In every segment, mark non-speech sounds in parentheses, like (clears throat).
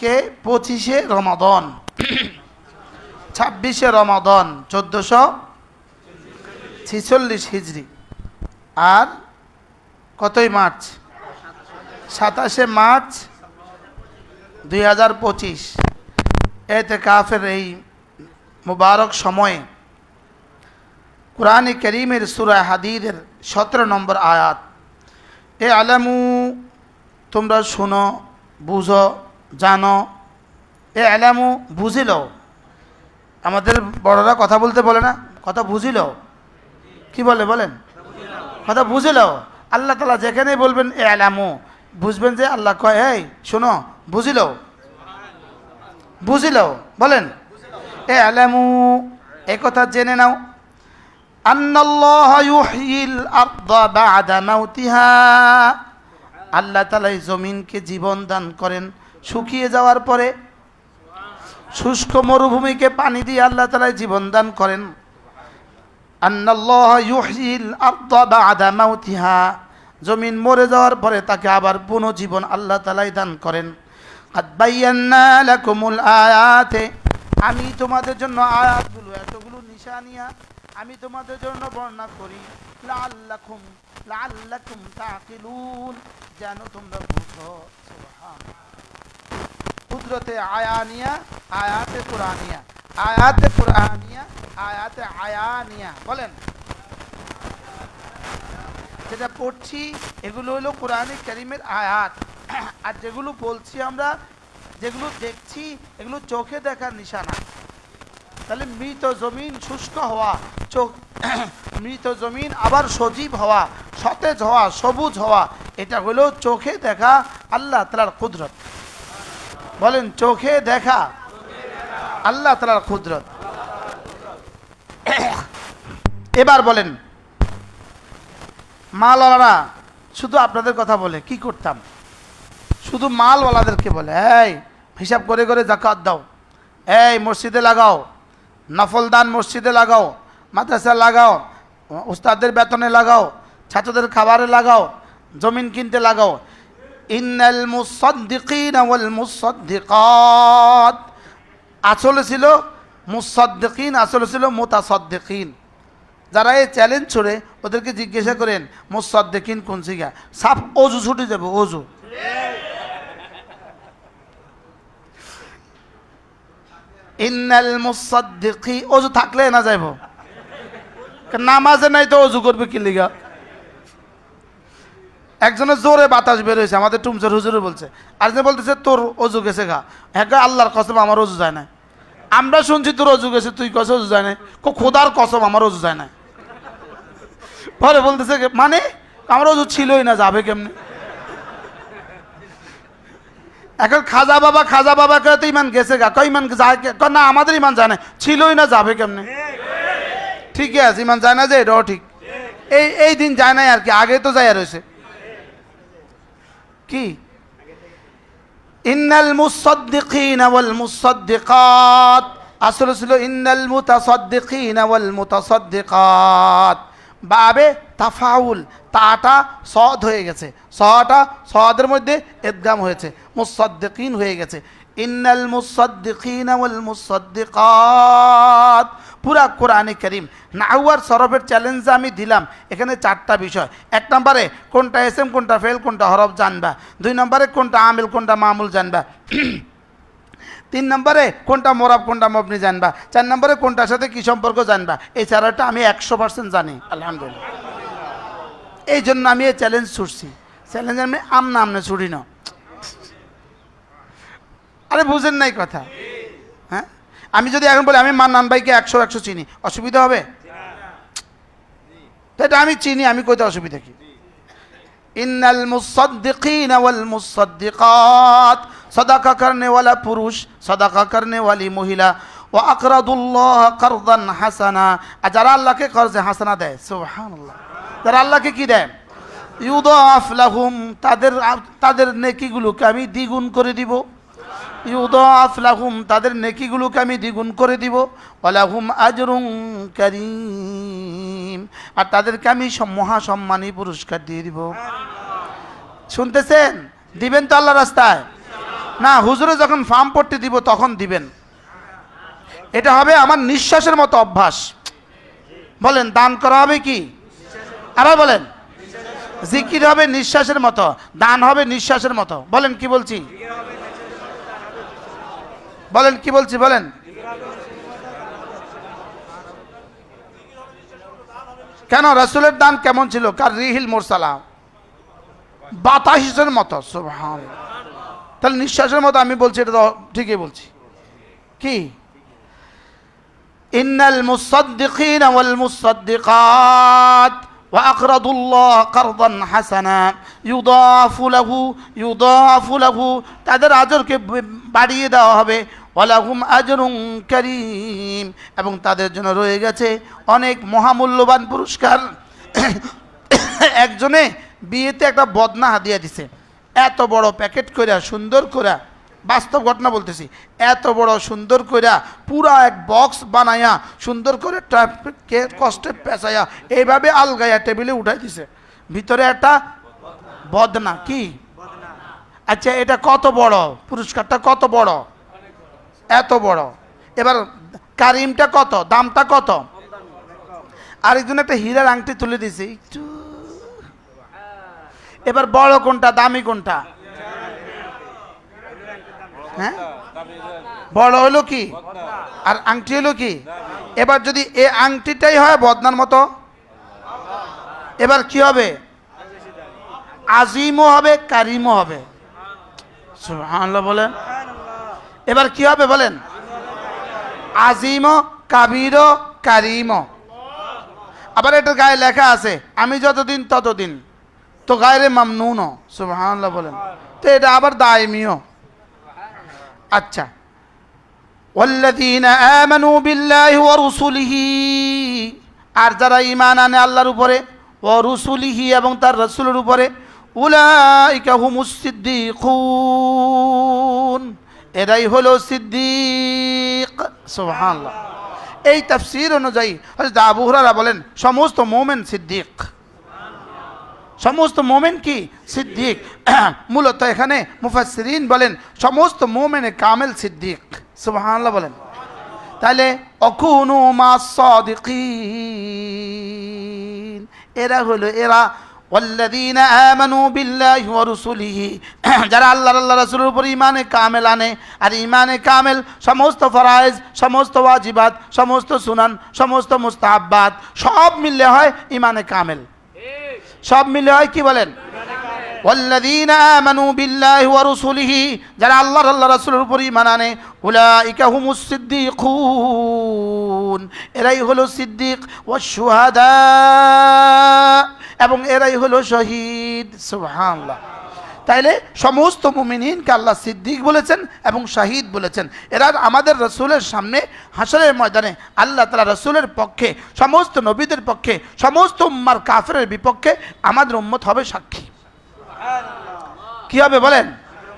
আজকে পঁচিশে রমাদন। (clears throat) ছাব্বিশে রমাদন, চোদ্দোশো ছিচল্লিশ হিজড়ি আর কতই মার্চ? সাতাশে মার্চ দুই হাজার পঁচিশ। এতে কাফের এই মুবারক সময়ে কোরআনে করিমের সুরা হাদিদের সতেরো নম্বর আয়াত। এ আলামু, তোমরা শোনো, বুঝো জানো, এ আলামু বুঝিল? আমাদের বড়রা কথা বলতে বলে না, কথা বুঝিল? কি বলে বলেন? কথা বুঝিল? আল্লাহ তালা যেখানেই বলবেন, এ আলামু বুঝবেন যে আল্লাহ কয় এই শোনো, বুঝিল? বুঝিল? বলেন। এ আলামু এ কথা জেনে নাও। আল্লাহ তাআলা এই জমিনকে জীবন দান করেন। শুকিয়ে যাওয়ার পরে শুষ্ক মরুভূমিকে পানি দিয়ে আল্লাহ তাআলা জীবন দান করেন। জমিন মরে যাওয়ার পরে তাকে আবার পুনর্জীবন আল্লাহ তালাই দান করেন। আয়াতে। আমি তোমাদের জন্য আয়াতগুলো, এতগুলো নিশানিয়া আমি তোমাদের জন্য বর্ণনা করি। লাআল্লাকুম লাআল্লাকুম তাকিলুন যেন তোমরা বুঝো কুদরতে আয়ানিয়া আয়াতে কুরআনিয়া আয়াতে কুরআনিয়া আয়াতে আয়ানিয়া বলেন। যেটা পড়ছি, এগুলো হলো কোরআনে করিমের আয়াত। আর যেগুলো বলছি আমরা, যেগুলো দেখছি, এগুলো চোখে দেখার নিশানা। তাহলে মৃত জমিন শুষ্ক হওয়া, চোখ মৃত জমিন আবার সজীব হওয়া, সতেজ হওয়া, সবুজ হওয়া, এটা হলো চোখে দেখা আল্লাহ তালার কুদরত। বলেন, চোখে দেখা। আল্লাহ তালার কুদরত। এবার বলেন, মালওয়ালারা শুধু আপনাদের কথা বলে, কি করতাম? শুধু মালওয়ালাদেরকে বলে, এই, হিসাব করে করে জাকাত দাও। এই, মসজিদে লাগাও। নফল দান মসজিদে লাগাও। মাদ্রাসা লাগাও। উস্তাদের বেতনে লাগাও। ছাত্রদের খাবারে লাগাও। জমিন কিনতে লাগাও। ইন্নাল মুসাদ্দিকিন ওয়াল মুসাদ্দিকাত। আসলে ছিল মুসাদ্দিকিন, আসলে ছিল মুতাসাদ্দিকিন। যারা এই চ্যালেঞ্জ ছড়ে ওদেরকে জিজ্ঞাসা করেন, মুসাদ্দিকিন কোন সিগা সাপ অজু ছুটে যাবে অজু। ইন্নাল মুসাদ্দিকি, অজু থাকলে না যাইব? নামাজে নাই তো অজু করবে কি লিগা? একজনের জোরে বাতাস বের হয়েছে, আমাদের টুমচর হুজুরে বলছে আরেকজন বলতেছে, তোর অজু গেছে গা। হ্যাঁ আল্লাহর কসম, আমার অজু যায় না আমরা শুনছি, তোর অজু গেছে, তুই কসে অজু যায় না কো খোদার কসম, আমার অজু যায় না পরে বলতেছে মানে? আমার অজু ছিলই না, যাবে কেমনে? এখন খাজা বাবা খাজা বাবা কে তো ইমান গেছে গা, কয় ইমান যায় না, আমাদের ইমান যায় না ছিলই না, যাবে কেমনে? ঠিকই আছে ইমান যায় না যে, এটাও ঠিক। এই এই দিন যায় নাই আর কি, আগে তো যায় রয়েছে কি? ইন্নাল মুসাদ্দিকিন ওয়াল মুসাদ্দিকাত। আসলে ছিল ইন্নাল মুতাসাদ্দিকিন ওয়াল মুতাসাদ্দিকাত। বাবে তাফাউল, তাটা সদ হয়ে গেছে। সটা সদের মধ্যে এদগাম হয়েছে। মুসাদ্দিকিন হয়ে গেছে। ইন্নাল মুসাদ্দিকিন ওয়াল মুসাদ্দিকাত। পুরা কোরআনে করিম। নাহুয়ার সরফের চ্যালেঞ্জ আমি দিলাম। এখানে চারটা বিষয়। এক নম্বরে, কোনটা এসএম, কোনটা ফেল, কোনটা হরফ জানবা। দুই নম্বরে, কোনটা আমিল, কোনটা মামুল জানবা। তিন নম্বরে, কোনটা মোরাব, কোনটা মবনি জানবা। চার নম্বরে, কোনটার সাথে কি সম্পর্ক জানবা। এই চারটা আমি একশো পার্সেন্ট জানি। আলহামদুলিল্লাহ। এই জন্য আমি এই চ্যালেঞ্জ ছুটছি। চ্যালেঞ্জ আমি আমনা আমনে ছুটি না আরে বুঝেন নাই কথা। হ্যাঁ? আমি যদি এখন বলি, আমি মান্নান ভাইকে একশো একশো চিনি, অসুবিধা হবে? এটা আমি চিনি, আমি কইতে অসুবিধা কি? ইন্নাল মুসাদ্দিকিন ওয়াল মুসাদ্দিকাত, সদাকা করনে ওয়ালা পুরুষ, সদাকা করনে ওয়ালি মহিলা ও আকরাদুল্লাহ করদান হাসানা। আর যারা আল্লাহকে কর্জে, হাসানা দেয়, সুবহানাল্লাহ। যারা আল্লাহকে কি দেয়? ইউদাফ লাহুম, তাদের তাদের নেকিগুলোকে আমি দ্বিগুণ করে দিব। ইউদাফ লাহুম, তাদের নেকিগুলোকে আমি দ্বিগুণ করে দিব। ওয়ালাহুম আজরুন করিম, আর তাদেরকে আমি সম- মহাসম্মানী পুরস্কার দিয়ে দিব। শুনতেছেন? দিবেন তো আল্লাহ রাস্তায়? না, হুজুরে যখন ফার্ম পড়তে দিব, তখন দিবেন। এটা হবে আমার নিঃশ্বাসের মতো অভ্যাস। বলেন, দান করা হবে কি? আবার বলেন। জিকির হবে নিঃশ্বাসের মতো, দান হবে নিঃশ্বাসের মতো। বলেন কি বলছি? বলেন কি বলছি বলেন কেন রাসূলের দান কেমন ছিল কার রিহিল মোরসালা বাতাসের মতো সুবহান তাহলে নিঃশ্বাসের মতো আমি বলছি এটা তো ঠিকই বলছি কি ইন্নাল মুসাদ্দিকিন ওয়াল মুসাদ্দিকাত وأقرضوا الله قرضا حسنا يضاعف له يضاعف له তাদের আজরকে বাড়িয়ে দেওয়া হবে ওয়ালাহুম আজরুন করিম। এবং তাদের জন্য রয়ে গেছে অনেক মহামূল্যবান পুরস্কার। একজনে বিয়েতে একটা বদনা হাদিয়া দিছে। এত বড় প্যাকেট কইরা সুন্দর কইরা বাস্তব ঘটনা বলতেছি এত বড় সুন্দর কইরা পুরা এক বক্স বানায়া সুন্দর করে ট্রাফিককে কষ্টে পেঁচাইয়া এইভাবে আলগাইয়া টেবিলে উঠাই দিছে। ভিতরে একটা বদনা কি? আচ্ছা এটা কত বড়? পুরস্কারটা কত বড়? এত বড়। এবার কারিমটা কত? দামটা কত? আরেকজন একটা হীরার আংটি তুলে দিছে একটু। এবার বড় কোনটা, দামি কোনটা? হ্যাঁ? বড় হলো কি? আর আংটি হলো কি? এবার যদি এ আংটিটাই হয় বদনার মতো, এবার কি হবে? আজিমও হবে, কারিমও হবে। সুবহানাল্লাহ বলেন। এবার কি হবে বলেন আজিম কাবির কারিম আবার এটার গায়ে লেখা আছে আমি যতদিন ততদিন তো গায়ে মামনুন সুবহানাল্লাহ বলেন তো এটা আবার দায়মিও আচ্ছা والذين آمنوا بالله ورسله আর যারা ঈমান আনে আল্লাহর উপরে ও রুসুলিহি এবং তার রসুলের উপরে উলাইকা হুমুস সিদ্দিকুন এরাই হলো সিদ্দিক। সুবহানাল্লাহ। এই তাফসীর অনুযায়ী হযরত আবু বলেন, সমস্ত মুমিন সিদ্দিক। সমস্ত মোমেন কি? সিদ্দিক। (clears throat) মূলত এখানে মুফাসসিরিন বলেন, সমস্ত মোমেনে কামেল সিদ্দিক। সুবহানাল্লাহ বলেন। তাহলে, অকুনু মা সাদিকিন। এরা হলো, এরা والذين آمنوا بالله ورسله যারা আল্লাহর আল্লাহ রাসূলের উপর ঈমানে কামেল আনে আর ঈমানে কামেল সমস্ত ফরায়েজ সমস্ত ওয়াজিবাত সমস্ত সুনান সমস্ত মুস্তাহাব্বাত সব মিললে হয় ঈমানে কামেল সব মিলে হয় কি বলেন والذين آمنوا بالله ورسله যারা আল্লাহর আল্লাহ রাসূলের উপর ঈমান আনে উলাইকা হুমুস সিদ্দিকুন এরাই হলো সিদ্দিক ওয়াস শুহাদা এবং এরাই হলো শহীদ, সুবহানাল্লাহ। তাইলে সমস্ত মুমিনিনকে আল্লাহ সিদ্দিক বলেছেন এবং শাহিদ বলেছেন। এরা আমাদের রসুলের সামনে হাসরের ময়দানে আল্লাহ তালা রসুলের পক্ষে, সমস্ত নবীদের পক্ষে, সমস্ত উম্মার কাফেরের বিপক্ষে আমাদের উম্মত হবে সাক্ষী। কি হবে বলেন?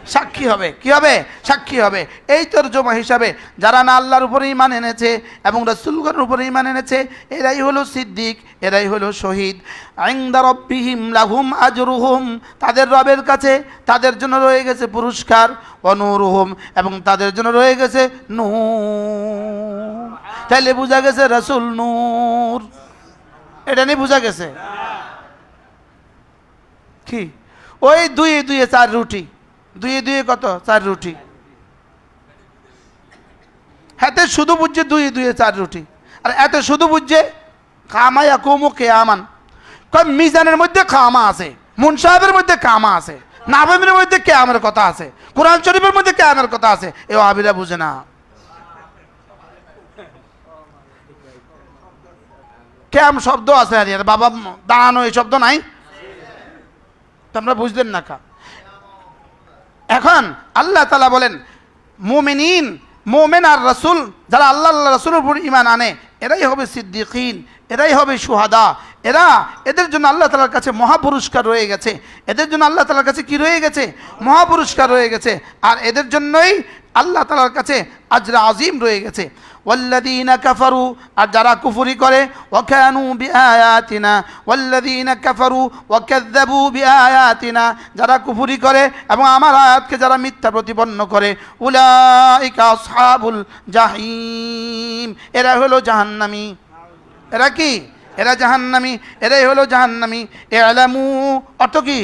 সাক্ষী হবে। কি হবে? সাক্ষী হবে। এই তর্জমা হিসাবে যারা না আল্লাহর উপরে ইমান এনেছে এবং রসুলগণের উপরে ইমান এনেছে, এরাই হলো সিদ্দিক, এরাই হলো শহীদ। আইন্দা রব্বিহিম লাহুম আজরুহুম। তাদের রবের কাছে তাদের জন্য রয়ে গেছে পুরস্কার অনুরুহুম এবং তাদের জন্য রয়ে গেছে নূর। তাইলে বোঝা গেছে রসুল নূর। এটা নিয়ে বোঝা গেছে। কি? ওই দুই দুইয়ে চার রুটি। দুইয়ে দুইয়ে কত? চার রুটি। হাতে শুধু বুঝছে দুই দুইয়ে চার রুটি। আর এত শুধু বুঝছে কামায়া কুমু কেয়ামান। কয় মিজানের মধ্যে খামা আছে, মুন সাহেবের মধ্যে কামা আছে, নাবেমের মধ্যে কে কেয়ামের কথা আছে, কোরআন শরীফের মধ্যে কে কেয়ামের কথা আছে, এ আবিরা বুঝে না। ক্যাম শব্দ আছে আর বাবা দাঁড়ানো এই শব্দ নাই। তোমরা বুঝলেন না কা? এখন আল্লাহ তালা বলেন, মোমেনিন, মোমেন আর রসুল, যারা আল্লাহ আল্লাহ রসুল উপর ইমান আনে, এরাই হবে সিদ্দিকিন, এরাই হবে সুহাদা, এরা এদের জন্য আল্লাহ তালার কাছে মহাপুরস্কার রয়ে গেছে। এদের জন্য আল্লাহ তালার কাছে কি রয়ে গেছে? মহাপুরস্কার রয়ে গেছে। আর এদের জন্যই আল্লাহ তালার কাছে আজরা আজিম রয়ে গেছে। والذين كفروا আর যারা কুফরি করে وكانوا بآياتنا والذين كفروا وكذبوا بآياتنا যারা কুফরি করে এবং আমার আয়াতকে যারা মিথ্যা প্রতিপন্ন করে উলাইকা আসহাবুল জাহিম এরা হলো জাহান্নামী এরা কি এরা জাহান্নামী এরাই হলো জাহান্নামী এলামু অর্থ কি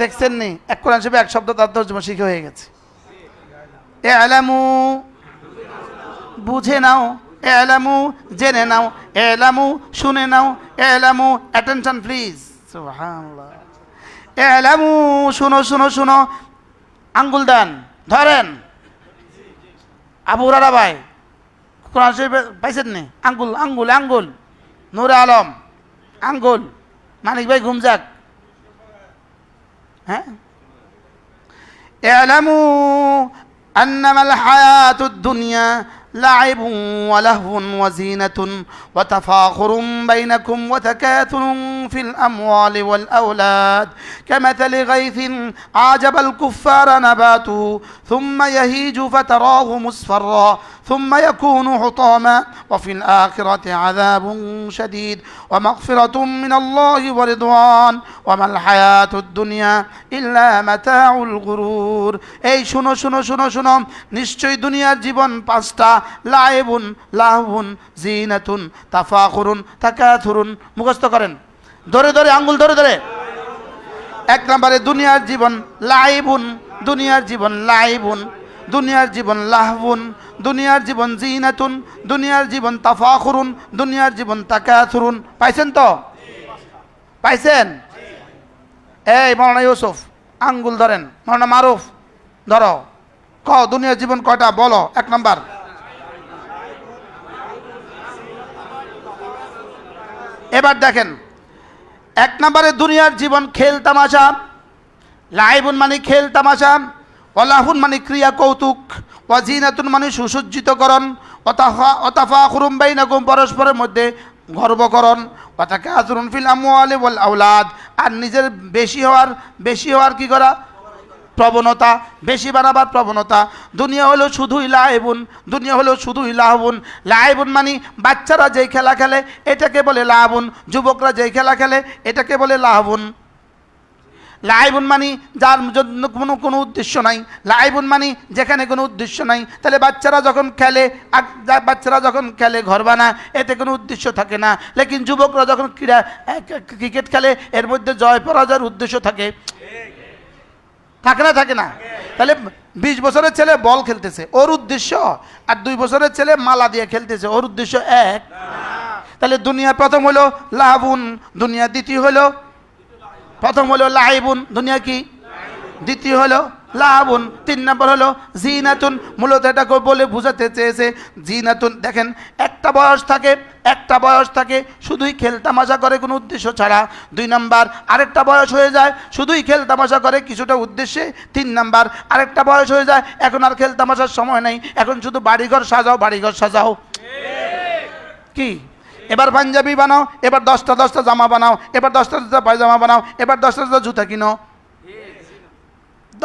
দেখছেন নি এক কোরআন হিসেবে এক শব্দ তার তর্জমা শিখে হয়ে গেছে এলামু। বুঝে নাও, এলামু, জেনে নাও, এলামু, শুনে নাও, এলামু অ্যাটেনশন প্লিজ এলামু, শুনো শুনো শুনো। আঙ্গুল দেন, ধরেন। আবু রাড়া ভাই, কোরআন শরীফ পাইছেন নি? আঙ্গুল আঙ্গুল আঙ্গুল। নূর আলম, আঙ্গুল। মানিক ভাই, ঘুম যাক। হ্যাঁ? এলামু أنما الحياة الدنيا لعب ولهو وزينة وتفاخر بينكم وتكاثر في الأموال والأولاد. كمثل غيث أعجب الكفار نباته ثم يهيج فتراه مصفرا ثم يكون حطاما وفي الآخرة عذاب شديد ومغفرة من الله ورضوان وما الحياة الدنيا إلا متاع الغرور এই শুনো শুনো শুনো শুনো নিশ্চয়ই দুনিয়ার জীবন পাঁচটা লাইবুন লাহবুন জিনাতুন তাফাখুরুন তাকাথুরুন মুখস্থ করেন ধরে ধরে আঙ্গুল ধরে ধরে এক নম্বরে দুনিয়ার জীবন লাইবুন দুনিয়ার জীবন লাইবুন দুনিয়ার জীবন লাহবুন দুনিয়ার জীবন জিনাতুন, দুনিয়ার জীবন তাফাখুরুন, দুনিয়ার জীবন তাকাথুরুন। পাইছেন তো? পাইছেন? এই মৌলানা ইউসুফ, আঙ্গুল ধরেন। মৌলানা মারুফ, ধরো। ক দুনিয়ার জীবন কয়টা? বলো, এক নাম্বার। এবার দেখেন, এক নম্বরে দুনিয়ার জীবন খেল তামাশা, লাইবুন মানে খেল তামাশা অলাহুন মানে ক্রিয়া কৌতুক ওয়াজিনাতুন মানে সুসজ্জিতকরণ অতাফা অতাফা খুরুম বাইনাকুম পরস্পরের মধ্যে গর্বকরণ অতাকে আজরুন ফিল আমওয়ালি ওয়াল আওলাদ। আর নিজের বেশি হওয়ার বেশি হওয়ার কি করা? প্রবণতা। বেশি বাড়াবার প্রবণতা। দুনিয়া হলো শুধুই লাইবুন। দুনিয়া হলো শুধুই লাহবুন। লাইবুন মানে বাচ্চারা যেই খেলা খেলে, এটাকে বলে লাহবুন। যুবকরা যেই খেলা খেলে, এটাকে বলে লাহবুন। লাইবুন মানি, যার জন্য কোনো কোনো উদ্দেশ্য নাই। লাইবুন মানি, যেখানে কোনো উদ্দেশ্য নাই। তাহলে বাচ্চারা যখন খেলে বাচ্চারা যখন খেলে ঘর বানায় এতে কোনো উদ্দেশ্য থাকে না। লেকিন যুবকরা যখন ক্রীড়া ক্রিকেট খেলে, এর মধ্যে জয় পরাজয়ের উদ্দেশ্য থাকে। থাকে না থাকে না? তাহলে বিশ বছরের ছেলে বল খেলতেছে, ওর উদ্দেশ্য। আর দুই বছরের ছেলে মালা দিয়ে খেলতেছে, ওর উদ্দেশ্য এক। তাহলে দুনিয়া প্রথম হলো লাহাবুন দুনিয়া দ্বিতীয় হলো প্রথম হলো লাইবুন, দুনিয়া কি? দ্বিতীয় হলো লাহাবুন তিন নম্বর হলো জিনাতুন। মূলত এটাকে বলে বোঝাতে চেয়েছে জিনাতুন। দেখেন, একটা বয়স থাকে, একটা বয়স থাকে, শুধুই খেলতামাশা করে কোনো উদ্দেশ্য ছাড়া। দুই নাম্বার, আরেকটা বয়স হয়ে যায়, শুধুই খেলতামাশা করে কিছুটা উদ্দেশ্যে। তিন নাম্বার, আরেকটা বয়স হয়ে যায়, এখন আর খেলতামাশার সময় নেই, এখন শুধু বাড়িঘর সাজাও বাড়িঘর সাজাও। কি? এবার পাঞ্জাবি বানাও, এবার দশটা দশটা জামা বানাও, এবার দশটা দশটা পায়জামা বানাও, এবার দশটা দশটা জুতা কিনো।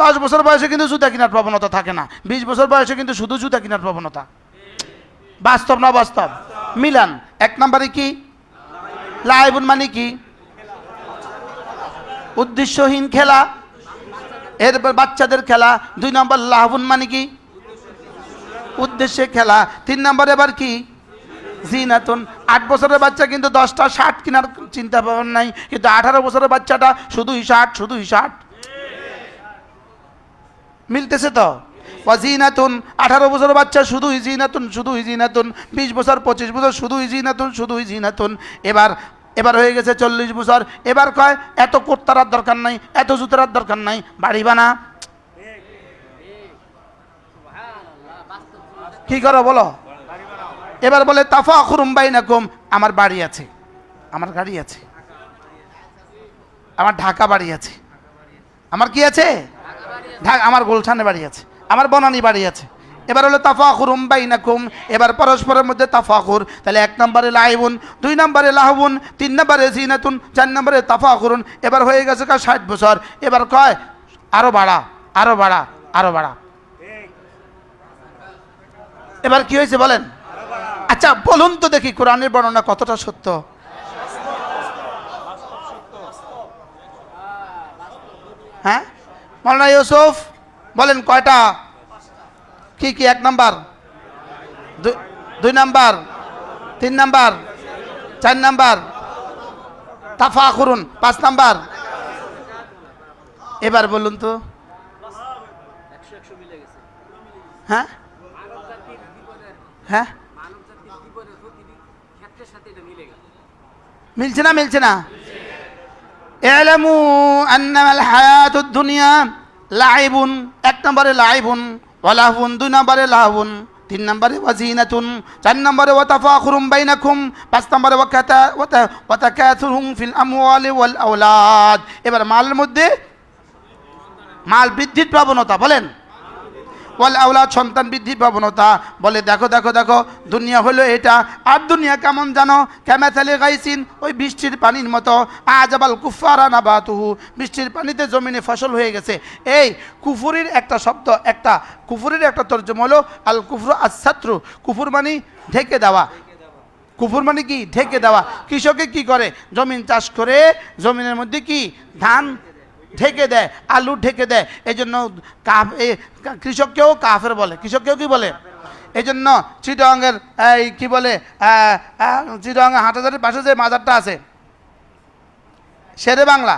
দশ বছর বয়সে কিন্তু জুতা কেনার প্রবণতা থাকে না। বিশ বছর বয়সে কিন্তু শুধু জুতা কেনার প্রবণতা। বাস্তব না বাস্তব মিলান, এক নম্বরে কি? লাইবুন মানে কি? উদ্দেশ্যহীন খেলা। এর বাচ্চাদের খেলা। দুই নম্বর লাহবুন মানে কি? উদ্দেশ্যে খেলা। তিন নম্বর এবার কি? জিনাতুন আট বছরের বাচ্চা কিন্তু দশটা শার্ট কেনার চিন্তা ভাবনা নাই। কিন্তু আঠারো বছরের বাচ্চাটা শুধুই শার্ট শুধুই শার্ট মিলতেছে তো? জিনাতুন আঠারো বছরের বাচ্চা শুধুই জিনাতুন শুধুই জিনাতুন। বিশ বছর পঁচিশ বছর শুধুই জিনাতুন শুধুই জিনাতুন। এবার এবার হয়ে গেছে চল্লিশ বছর। এবার কয় এত কোর্তারার দরকার নাই এত জুতারার দরকার নাই। বাড়ি বানা। কি করো বলো? এবার বলে তাফা খুরুম বাইনাকুম। আমার বাড়ি আছে। আমার গাড়ি আছে। আমার ঢাকা বাড়ি আছে। আমার কি আছে? ঢাকা আমার গোলছানে বাড়ি আছে। আমার বনানি বাড়ি আছে। এবার হলো তাফাখুর বাইনাকুম। এবার পরস্পরের মধ্যে তাফাখুর। তাহলে এক নম্বরে লাইবুন, দুই নম্বরে লাহবুন, তিন নম্বরে জিনাতুন, চার নম্বরে তাফাখুরুন। এবার হয়ে গেছে কা ষাট বছর। এবার কয়, আরও বাড়া আরও বাড়া আরও বাড়া। এবার কি হয়েছে বলেন? আচ্ছা বলুন তো দেখি কোরআনের বর্ণনা কতটা সত্য? হ্যাঁ? মৌলানা ইউসুফ, বলেন কয়টা? কি কি, এক নাম্বার? দুই- নাম্বার? তিন নাম্বার? চার নাম্বার? তাফা করুন, পাঁচ নাম্বার? এবার বলুন তো। হ্যাঁ? হ্যাঁ? মিলছে না মিলছে না। এলামু আন্নামাল হায়াতুদ দুনিয়া, লাইবুন, এক নম্বরে লাইবুন ওয়ালাহুন দুই নম্বরে লাহুন তিন নম্বরে ওয়াজিনাতুন চার নম্বরে ওয়াতাফাখুরুম বাইনাকুম, পাঁচ নম্বরে ওয়াকাতা ওয়াতা ওয়াতাকাথুরুম ফিল আমওয়ালি ওয়াল আওলাদ। এবার মালের মধ্যে মাল বৃদ্ধির প্রবণতা, বলেন। বলে আওলাদ সন্তান বৃদ্ধি প্রবণতা। বলে, দেখো দেখো দেখো, দুনিয়া হলো এটা। আর দুনিয়া কেমন জানো? ক্যামেথালে গাইছিন ওই বৃষ্টির পানির মতো। আজ আজাবাল কুফারা না বাতুহু বৃষ্টির পানিতে জমিনে ফসল হয়ে গেছে। এই কুফুরির একটা শব্দ, একটা কুফুরির একটা তর্জমা হলো, আল কুফর আসাত্রু কুফুর মানে ঢেকে দেওয়া। কুফুর মানে কি? ঢেকে দেওয়া। কৃষকে কি করে? জমিন চাষ করে, জমিনের মধ্যে কি? ধান ঢেকে দেয়, আলু ঢেকে দেয়। এই জন্য কৃষককেও কাফের বলে। কৃষককেও কি বলে? এই জন্য চিটঙ্গের এই কি বলে চিটঙ্গের হাটাজারের পাশে যে মাজারটা আছে শেরে বাংলা।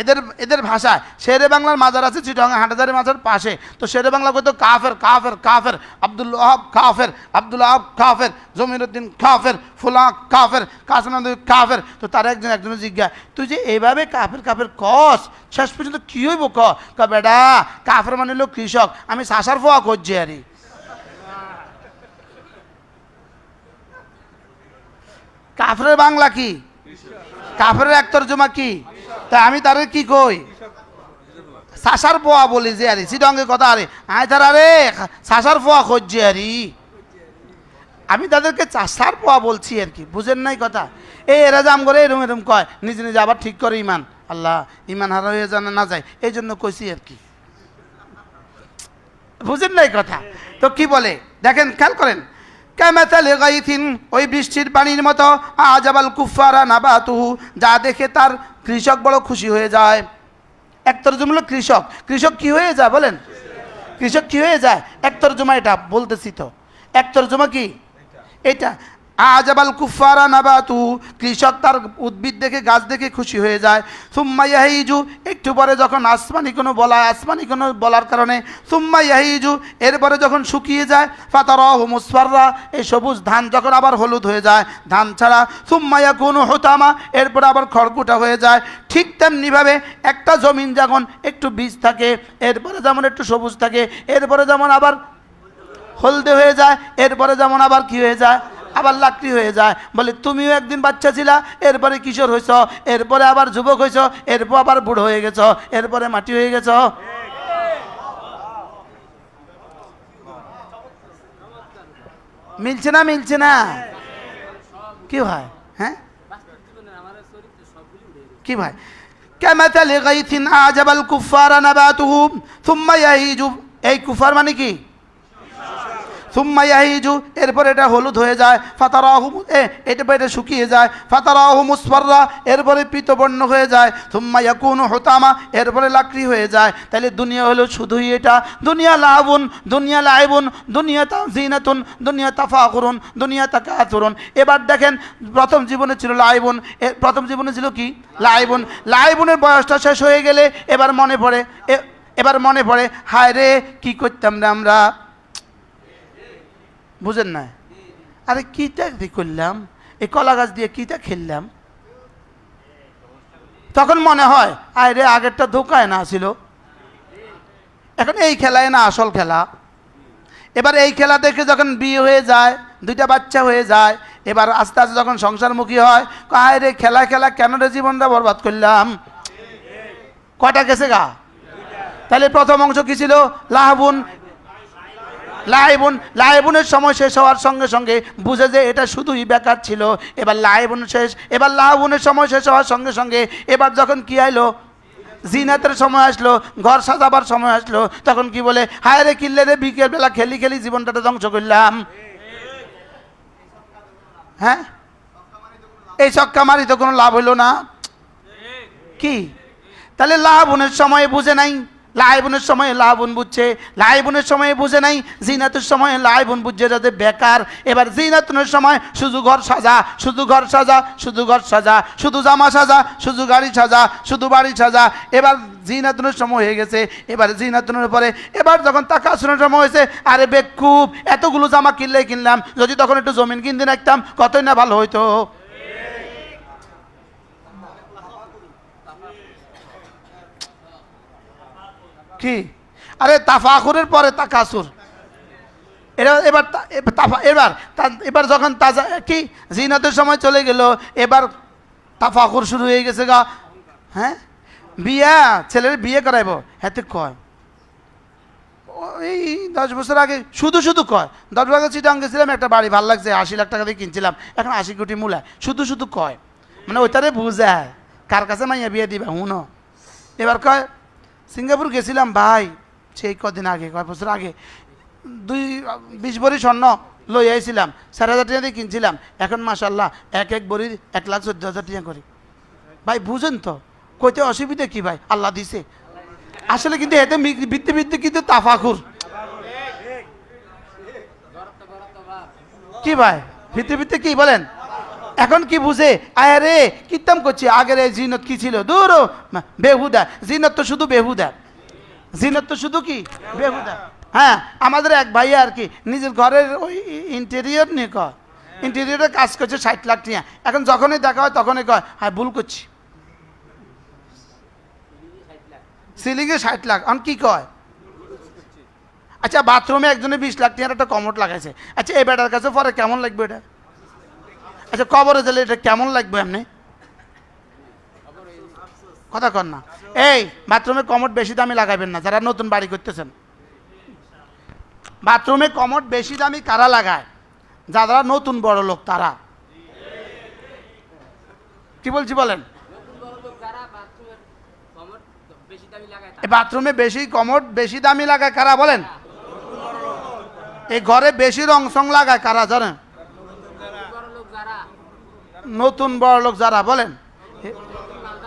এদের এদের ভাষায়। শেরে বাংলার মাজার আছে চিটং হাটাজারি মাজার পাশে। তো শেরে বাংলা কইতো কাফের কাফের কাফের, আব্দুল ওহাব কাফের, আব্দুল আহাব কাফের জমিরুদ্দিন কাফের ফুলা কাফের কাসনাদ কাফের। তো তার একজন একজন জিজ্ঞা তুই যে এইভাবে কাফের কাফের কস? শেষ পর্যন্ত কি হইব ক? বেডা কাফের মানে হলো কৃষক। আমি শাসার ফোয়া করছি আরে। কাফরের বাংলা কি? কাফের এক তর্জমা কি? তা আমি তারে কি কই? সাসার পোয়া বলি যে আরে সিডঙ্গে কথা আরে। আয় তার আরে সাসার পোয়া খুঁজছি আরি। আমি তাদেরকে চাষার পোয়া বলছি আর কি, বুঝেন নাই কথা? এই এরা জাম করে এরম এরম কয়, নিজে নিজে আবার ঠিক করে ইমান। আল্লাহ, ইমান হারা হয়ে জানা না যায় এই জন্য কইছি আর কি। বুঝেন নাই কথা? তো কি বলে? দেখেন, খেয়াল করেন। ক্যামেতালে গাইথিন ওই বৃষ্টির পানির মতো, আজাবাল কুফারা নাবাতুহু, যা দেখে তার কৃষক বড় খুশি হয়ে যায়। এক তর্জমা কৃষক কৃষক কি হয়ে যায় বলেন? কৃষক কি হয়ে যায়? এক তর্জমা এটা বলতেছি তো। এক তর্জমা কি? এটা। আজাবাল কুফারা নাবাতু, কৃষক তার উদ্ভিদ দেখে, গাছ দেখে খুশি হয়ে যায়। সুম্মা ইয়াহিজু, একটু পরে যখন আসমানি কোনো বলা, আসমানি কোনো বলার কারণে সুম্মা ইয়াহিজু, এরপরে যখন শুকিয়ে যায়, ফাতারহ মুসফাররা, এই সবুজ ধান যখন আবার হলুদ হয়ে যায়, ধান ছাড়া সুম্মাইয়া কোনো হতামা, এরপরে আবার খড়কুটা হয়ে যায়। ঠিক তেমনিভাবে একটা জমিন যখন একটু বীজ থাকে, এরপরে যেমন একটু সবুজ থাকে, এরপরে যেমন আবার হলদে হয়ে যায়, এরপরে যেমন আবার কি হয়ে যায়? আবার লাকড়ি হয়ে যায় বলে তুমিও একদিন বাচ্চা ছিলা এরপরে কিশোর হয়েছ এরপরে আবার যুবক হয়েছ এরপর আবার বুড়ো হয়ে গেছ এরপরে মাটি হয়ে গেছ মিলছে না মিলছে না কি ভাই হ্যাঁ বাস্তব জীবনের আমার চরিত্র সবগুলি উঠে গেছে কি ভাই كمثل غيث أعجب الكفار نباته ثم يهيج এই কুফার মানে কি সুম্মা ইয়াহিজু, এরপর এটা হলুদ হয়ে যায়, ফাতারাহু এ এটা শুকিয়ে যায়, ফাতারাহু মুসফাররা, এরপরে পিতবর্ণ হয়ে যায়, সুম্মা ইয়াকুনু হুতামা, এরপরে লাকড়ি হয়ে যায়। তাহলে দুনিয়া হলো শুধুই এটা, দুনিয়া লাভুন দুনিয়া লাইবুন, দুনিয়া তাজিনাতুন দুনিয়া তাফাকুরুন দুনিয়া তাকাতুরুন এবার দেখেন, প্রথম জীবনে ছিল লাইবুন প্রথম জীবনে ছিল কি? লাইবুন। লাইবুনের বয়সটা শেষ হয়ে গেলে এবার মনে পড়ে এবার মনে পড়ে হায় রে কি করতাম রে আমরা? বুঝেন না আরে কীটা করলাম? এই কলা গাছ দিয়ে কীটা খেললাম? তখন মনে হয়, আয় রে, আগেরটা ধোকায় না ছিল। এখন এই খেলায় না, আসল খেলা। এবার এই খেলা দেখে যখন বিয়ে হয়ে যায়, দুইটা বাচ্চা হয়ে যায়, এবার আস্তে আস্তে যখন সংসারমুখী হয় আয় রে খেলা খেলা কেন রে জীবনটা বরবাদ করলাম? কটা গেছে গা? তাহলে প্রথম অংশ কি ছিল? লাহাবুন লাইবুন, লাইবুনের সময় শেষ হওয়ার সঙ্গে সঙ্গে বুঝে যে এটা শুধুই বেকার ছিল। এবার লাইবুন শেষ, এবার লাহাবুনের সময় শেষ হওয়ার সঙ্গে সঙ্গে এবার যখন কি আইলো? জিনাতের সময় আসলো, ঘর সাজাবার সময় আসলো, তখন কি বলে, হায় রে কিল্লে রে বিকেল বেলা খেলি খেলি জীবনটাতে ধ্বংস করলাম। হ্যাঁ? এই চক্কা মারি তো কোনো লাভ হইল না। কি? তাহলে লাভনের সময় বুঝে নাই। লাইবনের সময় লাভন বুঝছে, লাইবনের সময় বুঝে নাই, জিনাতের সময় লাইবন বুঝছে যাতে বেকার। এবার জিনাতনের সময় শুধু ঘর সাজা, শুধু ঘর সাজা, শুধু ঘর সাজা, শুধু জামা সাজা, শুধু গাড়ি সাজা, শুধু বাড়ি সাজা। এবার জিনাতনের সময় হয়ে গেছে, এবার জিনাতনের পরে, এবার যখন টাকা শোনার সময় হয়েছে, আরে বেকুব, এতগুলো জামা কিনলে কিনলাম, যদি তখন একটু জমিন কিনতে রাখতাম, কতই না ভালো হইতো। কি? আরে তাফাখুরের পরে তাকাসুর। এরা এবার তাফা- এবার এবার যখন তাজা কি? জিনাতের সময় চলে গেল, এবার তাফাখুর শুরু হয়ে গেছে গা। হ্যাঁ? বিয়া, ছেলের বিয়ে করাইব। হাতে কয় এই দশ বছর আগে শুধু শুধু কয়, দশ বছর আগে চিটাং গেছিলাম, একটা বাড়ি ভালো লাগছে, আশি লাখ টাকা দিয়ে কিনছিলাম, এখন আশি কোটি মূলা। শুধু শুধু কয়। মানে ওইটারে বুঝায়, কার কাছে মাইয়া বিয়ে দিবা, হুনো? এবার কয় সিঙ্গাপুর গেছিলাম, ভাই, সেই কদিন আগে কয় বছর আগে। দুই, বিশ বড়ি স্বর্ণ লই আইছিলাম, চার হাজার টাকা দিয়ে কিনছিলাম। এখন মাসাল্লাহ এক এক বড়ির এক লাখ চোদ্দ হাজার টাকা করি। ভাই, বুঝেন তো, কইতে অসুবিধা কি ভাই? আল্লাহ দিছে। আসলে কিন্তু এতে বৃত্তি বৃত্তি কিন্তু তাফাকুর কি ভাই? ভিত্তি ভিত্তি কি বলেন? এখন কি বুঝে? আয় রে, কিতাম করছি? আগের জিনত কি ছিল? দূর বেহুদা। জিনত তো শুধু বেহুদা। জিনত তো শুধু কি? বেহুদা। হ্যাঁ আমাদের এক ভাই আর কি, নিজের ঘরের ওই ইন্টেরিয়র নিয়ে কয়। ইন্টেরিয়রে কাজ করছে ষাট লাখ টিয়া এখন যখনই দেখা হয় তখনই কয় হ্যাঁ ভুল করছি। সিলিংয়ে ষাট লাখ। এখন কি কয়? আচ্ছা বাথরুমে একজনে বিশ লাখ টাকার একটা কমোট লাগাইছে। আচ্ছা এই বেটার কাছে পরে কেমন লাগবে এটা? আচ্ছা কবরে গেলে এটা কেমন লাগবে এমনি কথা কর না। এই, বাথরুমে কমোট বেশি দামি লাগাবেন না, যারা নতুন বাড়ি করতেছেন। বাথরুমে কমোট বেশি দামি কারা লাগায়? যারা নতুন বড় লোক, তারা। কি বলছি বলেন? বাথরুমে বেশি কমোড বেশি দামি লাগায় কারা বলেন? এই ঘরে বেশি রং সং লাগায় কারা, জানেন নতুন বড় লোক যারা নতুন বড় লোক যারা বলেন।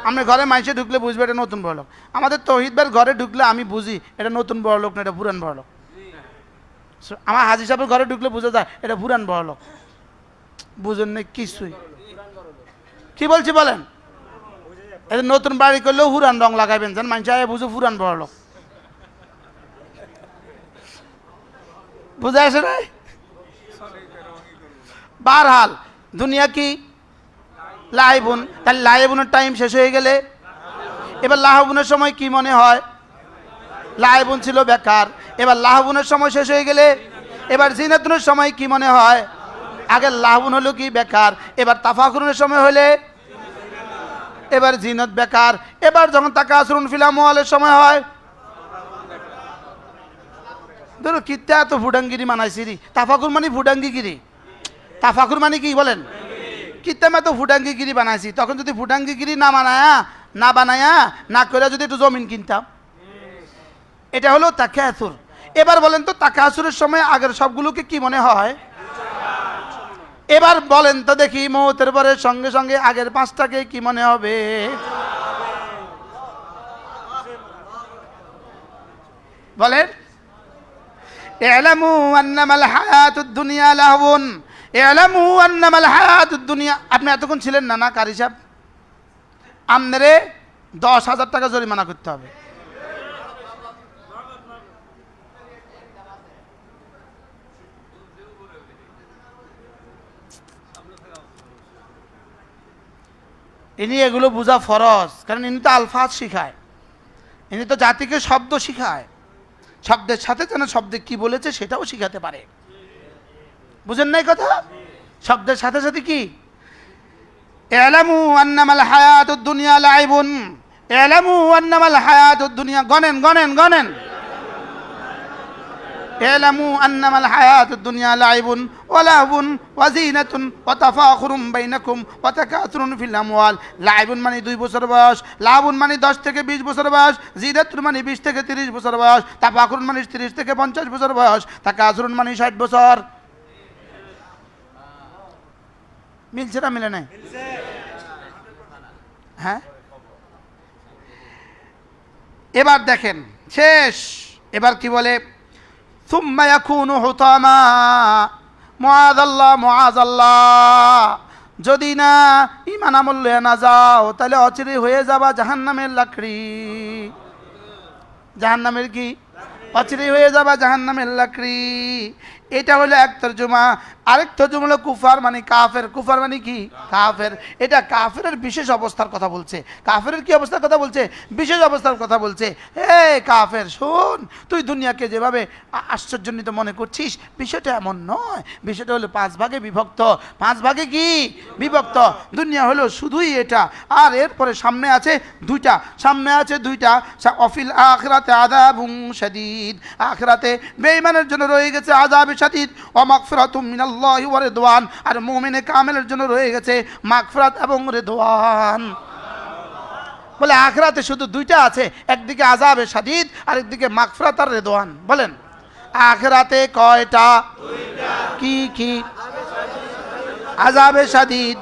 আপনি ঘরে মাইসে ঢুকলে বুঝবে এটা নতুন বড় লোক আমাদের তহিদ ভাইয়ের ঘরে ঢুকলে আমি বুঝি এটা নতুন বড় লোক না এটা পুরান বড় লোক So, আমার হাজি সাহেবের ঘরে ঢুকলে বুঝে যায় এটা পুরান বড় লোক বুঝেন না কিছুই। কি বলছি বলেন? এটা নতুন বাড়ি করলেও হুরান রং লাগাইবেন যেন মানুষ আয় বুঝো পুরান বড় লোক বুঝে আসে নাই? বারহাল দুনিয়া কি লাইবুন, তাহলে লাইবুনের টাইম শেষ হয়ে গেলে? এবার লাহবুনের সময় কি মনে হয়? লাইবুন ছিল বেকার। এবার লাহবুনের সময় শেষ হয়ে গেলে? এবার জিনাতুনের সময় কি মনে হয়? আগে লাহবুন হলো কি বেকার? এবার তাফাকুনের সময় হলে? এবার জিনত বেকার। এবার যখন তাকে আসরুন ফিলামওয়ালের সময় হয়? ধরো, কিত্তা এত ফুডাঙ্গিরি মানাইছিরি তাফাকুর মানে ফুডাঙ্গিগিরি তাফাকুর মানে কি বলেন? কিতামে তো ফুটাঙ্গিগিরি বানাইছি? তখন যদি ফুটাঙ্গিগিরি না বানায়া না বানায়া, না করে যদি একটু জমিন কিনতাম। এটা হলো তাকে আসুর এবার বলেন তো তাকে আসুরের সময় আগের সবগুলোকে কি মনে হয়? এবার বলেন তো দেখি মুহূর্তের পরে সঙ্গে সঙ্গে আগের পাঁচটাকে কি মনে হবে? বলেন, এলামু আন্নামাল হায়াতুদ দুনিয়া লাহবুন দুনিয়া আপনি এতক্ষণ ছিলেন না না? কারি সাহেব আপনারে দশ হাজার টাকা জরিমানা করতে হবে। ইনি এগুলো বোঝা ফরজ, কারণ ইনি তো আলফাজ শিখায়। ইনি তো জাতিকে শব্দ শিখায়। শব্দের সাথে যেন শব্দে কি বলেছে সেটাও শিখাতে পারে। বুঝেন নাই কথা? শব্দের সাথে সাথে কি? এলামু হায়াত এলামু হায়াত দুনিয়া। গনেন গনেন গনেন এলামু আন্নামাল হায়াত লাইবুন। মানে দুই বছর বয়স, লাবুন মানে 10 থেকে 20 বছর বয়স জিনাতুন মানে 20 থেকে 30 বছর বয়স, তাফাখুরুন মানে 30 থেকে 50 বছর বয়স তাকাসুরুন মানে 60 বছর। মিলছে না মিলে নাই হ্যাঁ এবার দেখেন শেষ এবার কি বলে যদি না ইমান না যাও তাহলে অচিরে হয়ে যাবা জাহান নামের লাকড়ি জাহান নামের কি অচিরে হয়ে যাবা জাহান নামের লাকড়ি এটা হলো এক তর্জমা, আরেক তর্জমা হলো কুফার মানে কাফের। কুফার মানে কি? কাফের। এটা কাফের বিশেষ অবস্থার কথা বলছে। কাফের কি অবস্থার কথা বলছে? বিশেষ অবস্থার কথা বলছে। হে কাফের, শোন, তুই দুনিয়াকে যেভাবে আ- আশ্চর্যান্বিত মনে করছিস, বিষয়টা এমন নয়। বিষয়টা হলো পাঁচ ভাগে বিভক্ত। পাঁচ ভাগে কি? বিভক্ত। দুনিয়া হলো শুধুই এটা। আর এরপরে সামনে আছে দুইটা। সামনে আছে দুইটা। অফিল আখরাতে আদাবুং শাদীদ। আখরাতে বেঈমানের জন্য রয়ে গেছে আযাবে মাগফিরাতুম মিনাল্লাহি ওয়া আর মুমিনে কামেলের জন্য রয়ে গেছে এবং রিদওয়ান। বলে আখরাতে শুধু দুইটা আছে, একদিকে আযাবে শাদীদ আর একদিকে মাগফিরাত আর রিদওয়ান। বলেন, আখরাতে কয়টা? কি কি? আজাবে শাদীদ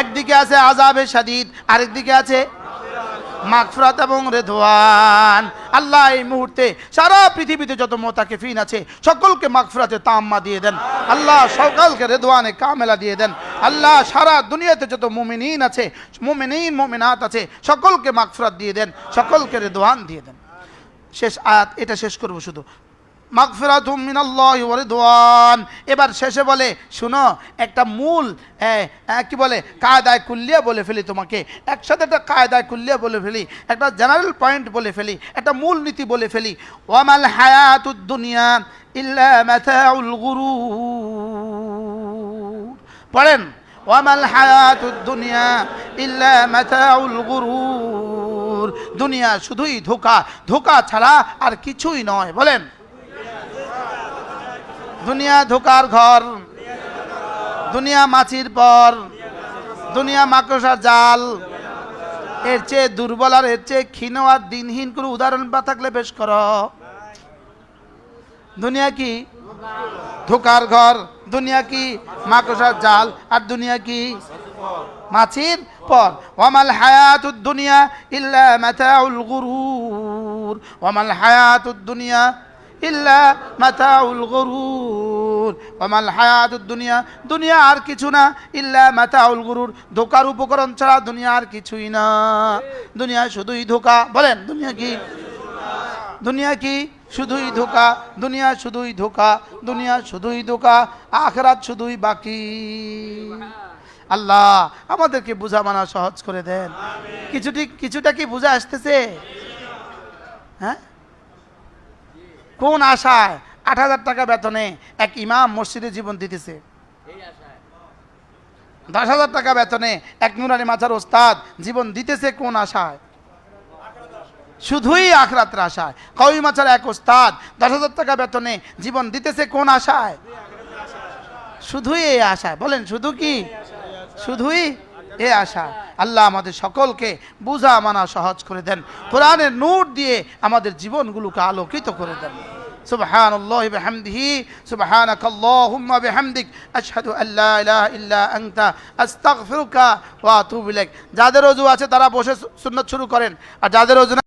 একদিকে আছে আজাবে শাদীদ আরেকদিকে আছে মাগফিরাত এবং রেধওয়ান আল্লাহ এই মুহূর্তে সারা পৃথিবীতে যত মোতাকেফিন আছে, সকলকে মাগফরাতে তাম্মা দিয়ে দেন। আল্লাহ সকলকে রেধওয়ানে কামেলা দিয়ে দেন। আল্লাহ সারা দুনিয়াতে যত মুমিনিন আছে, মুমিনিন, মুমিনাত আছে, সকলকে মাগফরাত দিয়ে দেন, সকলকে রেধওয়ান দিয়ে দেন। শেষ আয়াত, এটা শেষ করব শুধু। মাগফিরাতুম এবার শেষে বলে, শুনো, একটা মূল কি বলে, কায়দায় কুল্লিয়া বলে ফেলি তোমাকে। একসাথে একটা কায়দায় কুল্লিয়া বলে ফেলি, একটা জেনারেল পয়েন্ট বলে ফেলি, একটা মূল নীতি বলে ফেলি। ওয়ামাল হায়াতুদ দুনিয়া ইল্লা মাতাউল গুরুর। পড়েন, ওয়ামাল হায়াতুদ দুনিয়া ইল্লা মাতাউল গুরুর। দুনিয়া শুধুই ধোকা ধোকা ছাড়া আর কিছুই নয়। বলেন দুনিয়া ধোকার ঘর, দুনিয়া মাছির পর, দুনিয়া মাকড়সার জাল। এর চেয়ে দুর্বল আর এর চেয়ে ক্ষীণ আর দিনহীন কোনো উদাহরণ বা থাকলে বেশ কর। দুনিয়া কি ধোকার ঘর, দুনিয়া কি মাকড়সার জাল, আর দুনিয়া কি মাছির পর? ওয়ামাল হায়াতুদ দুনিয়া ইল্লা মাথা মাতাউল গুরুর, ওয়ামাল হায়াতুদ দুনিয়া ইল্লা মাতাউল গরুর। ওয়ামাল হায়াতুদ দুনিয়া দুনিয়া আর কিছু না। ইল্লা মাতাউল গরুর। ধোকার উপকরণ ছাড়া দুনিয়া আর কিছুই না। দুনিয়া শুধুই ধোকা। বলেন দুনিয়া কি? দুনিয়া কি? শুধুই ধোকা। দুনিয়া শুধুই ধোকা। দুনিয়া শুধুই ধোকা। আখরাত শুধুই বাকি। আল্লাহ আমাদেরকে বুঝা মানা সহজ করে দেন। কিছুটি কিছুটা কি বুঝা আসতেছে? হ্যাঁ? কোন আশায় আট হাজার টাকা বেতনে এক ইমাম মসজিদে জীবন দিতেছে? দশ হাজার টাকা বেতনে এক নুরানি মাথার ওস্তাদ জীবন দিতেছে কোন আশায়? শুধুই আখরাতের আশায়। কই মাছের এক ওস্তাদ দশ হাজার টাকা বেতনে জীবন দিতেছে কোন আশায়? শুধুই এই আশায়। বলেন, শুধু কি? শুধুই এ আশা আল্লাহ আমাদের সকলকে বুঝা মানা সহজ করে দেন কোরআনের নূর দিয়ে আমাদের জীবনগুলোকে আলোকিত করে দেন سبحان الله بحمده سبحانك اللهم بحمدك أشهد أن لا إله إلا أنت أستغفرك وأتوب إليك যাদের অজু আছে তারা বসে সুন্নত শুরু করেন আর যাদের অজু